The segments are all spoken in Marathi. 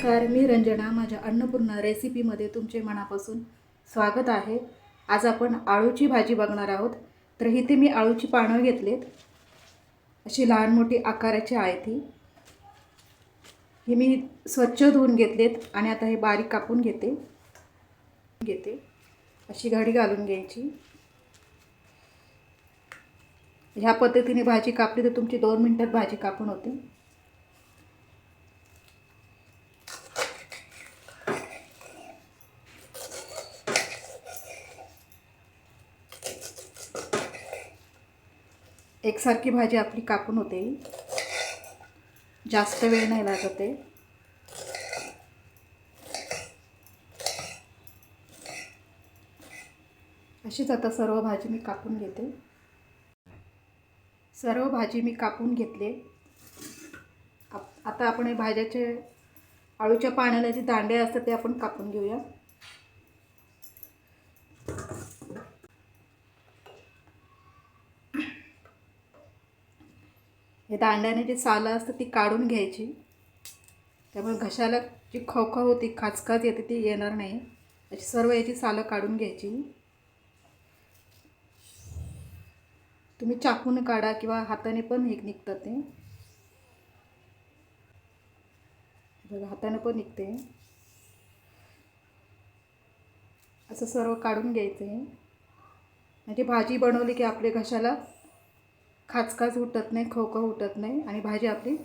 नमस्कार मी रंजना माझ्या अन्नपूर्णा रेसिपीमध्ये तुमचे मनापासून स्वागत आहे. आज आपण आळूची भाजी बघणार आहोत. तर इथे मी आळूची पानं घेतलेत. अशी लहान मोठी आकाराची आहे ती. ही मी स्वच्छ धुवून घेतलेत आणि आता हे बारीक कापून घेते. घेते. अशी घडी घालून घ्यायची. ह्या पद्धतीने भाजी कापली तर तुमची दोन मिनटात भाजी कापून होते. एकसारखी भाजी आपली कापून होते. जास्त वेळ नाही लागत ते. अशीच आता सर्व भाजी मी कापून घेते. सर्व भाजी मी कापून घेतले. आप- आता आपण हे भाज्याचे आळूच्या पाण्याला जे दांडे असतात ते आपण कापून घेऊया. हे दांड्याने जी सालं असतं ती काढून घ्यायची. त्यामुळे घशाला जी खवखव होती खाचखाच येते ती येणार नाही. अशी सर्व याची सालं काढून घ्यायची. तुम्ही चाकून काढा किंवा हाताने पण हे निघतं ते. बघा हाताने पण निघते. असं सर्व काढून घ्यायचं. आहे म्हणजे भाजी बनवली की आपल्या घशाला खाचखाच उठत नाही खवखव उठत नाही आणि भाजी आपली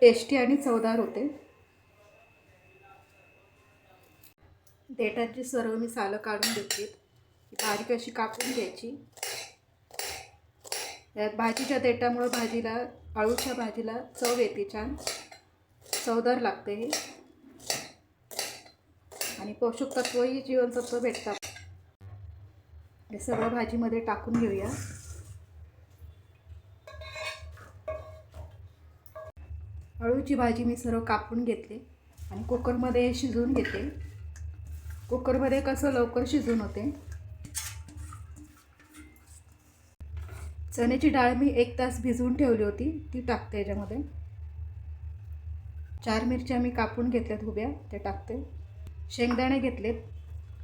टेस्टी आणि चवदार होते. देठाची सर्व मी सालं काढून घेतली. बारीक अशी कापून घ्यायची? यात भाजीच्या देठामुळं भाजीला आळूच्या भाजीला चव येते छान. चवदार लागते हे. आणि पोषक तत्वही जीवनसत्व भेटतात. हे सगळं भाजीमध्ये टाकून घेऊया. अळूची भाजी मी सर्व कापून घेतली आणि कुकरमध्ये शिजवून घेते. कुकरमध्ये कसं लवकर शिजून होते. चण्याची डाळ मी एक तास भिजवून ठेवली होती ती टाकते याच्यामध्ये. चार मिरच्या मी कापून घेतल्यात उभ्या ते टाकते. शेंगदाणे घेतलेत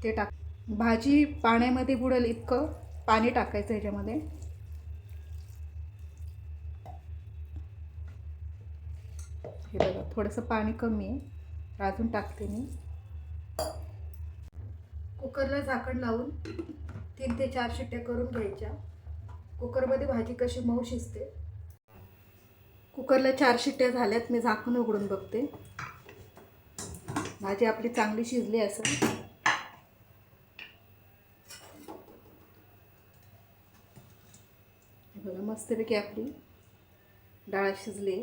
ते टाक भाजी पाण्यामध्ये बुडेल इतकं पाणी टाकायचं ह्याच्यामध्ये हे बघा थोडंसं पाणी कमी आहे. अजून टाकते मी. कुकरला झाकण लावून तीन ते चार शिट्ट्या करून घ्यायच्या. कुकरमध्ये भाजी कशी मऊ शिजते. कुकरला चार शिट्ट्या झाल्यात मी झाकण उघडून बघते. भाजी आपली चांगली शिजली असेल. बघा मस्तपैकी आपली डाळ शिजली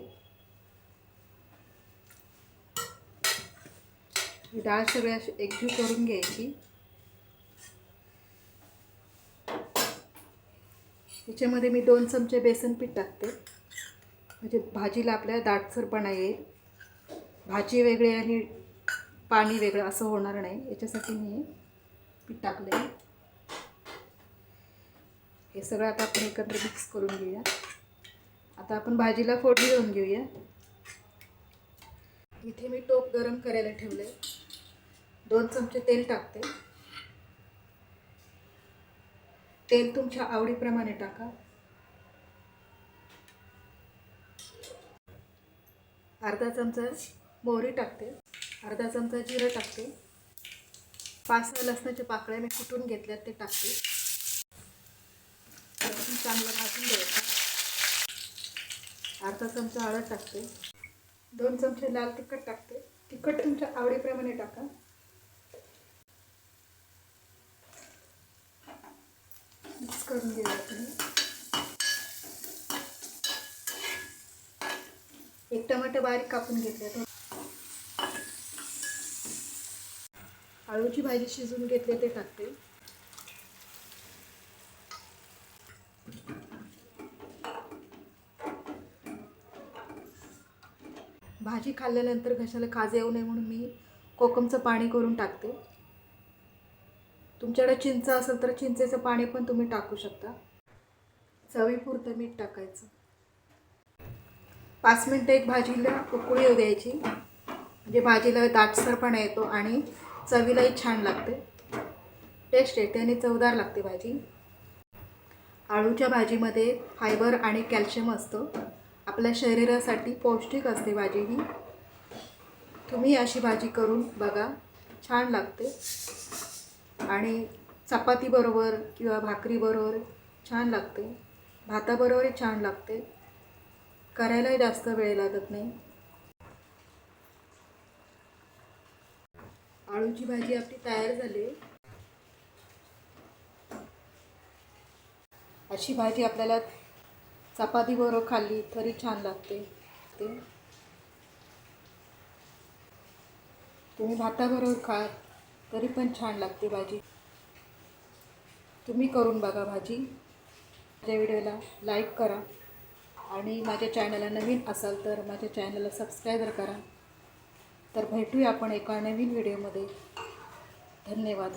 डाळ सगळ्या अशी एकजीव करून घ्यायची. त्याच्यामध्ये मी दोन चमचे बेसन पीठ टाकते. म्हणजे भाजीला आपल्या दाटसरपणा येईल. भाजी वेगळी आणि पाणी वेगळं असं होणार नाही. याच्यासाठी मी पीठ टाकले हे सगळं आता आपण एकत्र मिक्स करून घेऊया. आता आपण भाजीला फोडणी देऊन घेऊया. इथे मी टोप गरम करायला ठेवलं आहे दोन चमचे तेल टाकते. तेल तुमच्या आवडीप्रमाणे टाका. अर्धा चमचा मोहरी टाकते. अर्धा चमचा जिरं टाकते. पाच सहा लसणाच्या पाकळ्या मी कुटून घेतल्यात ते टाकते. लसूण चांगलं भाजून द्यायचं अर्धा चमचा हळद टाकते. दोन चमचे लाल तिखट टाकते. तिखट तुमच्या आवडीप्रमाणे टाका मिक्स करून घेऊया तुम्ही एक टमाटर बारीक कापून घेतले आळूची भाजी शिजून घेतली ते टाकते. भाजी खाल्ल्यानंतर घशाला खाज येऊ नये म्हणून मी कोकमचं पाणी करून टाकते. तुमच्याकडे चिंच असेल तर चिंचेचं पाणी पण तुम्ही टाकू शकता. चवीपुरतं मीठ टाकायचं. पाच मिनटं एक भाजीला उकळी येऊ द्यायची. म्हणजे जे भाजीला दाटसरपणा येतो आणि चवीलाही छान लागते. टेस्ट येते आणि चवदार लागते भाजी. आळूच्या भाजीमध्ये फायबर आणि कॅल्शियम असतं. आपल्या शरीरासाठी पौष्टिक असते भाजी ही. तुम्ही अशी भाजी करून बघा. छान लागते. आणि चपातीबरोबर किंवा भाकरीबरोबर छान लागते. भाताबरोबरही छान लागते. करायलाही जास्त वेळ लागत नाही. आळूची भाजी आपली तयार झाली. अशी भाजी आपल्याला चपातीबरोबर खाल्ली तरी छान लागते. ते. तुम्ही भाताबरोबर खा. तरी पण छान लागते भाजी. तुम्ही करून बघा भाजी. माझ्या व्हिडिओला लाईक करा. आणि माझ्या चॅनलला नवीन असाल तर माझ्या चॅनलला सबस्क्राईबर करा. तर भेटूया आपण एका नवीन व्हिडिओमध्ये धन्यवाद.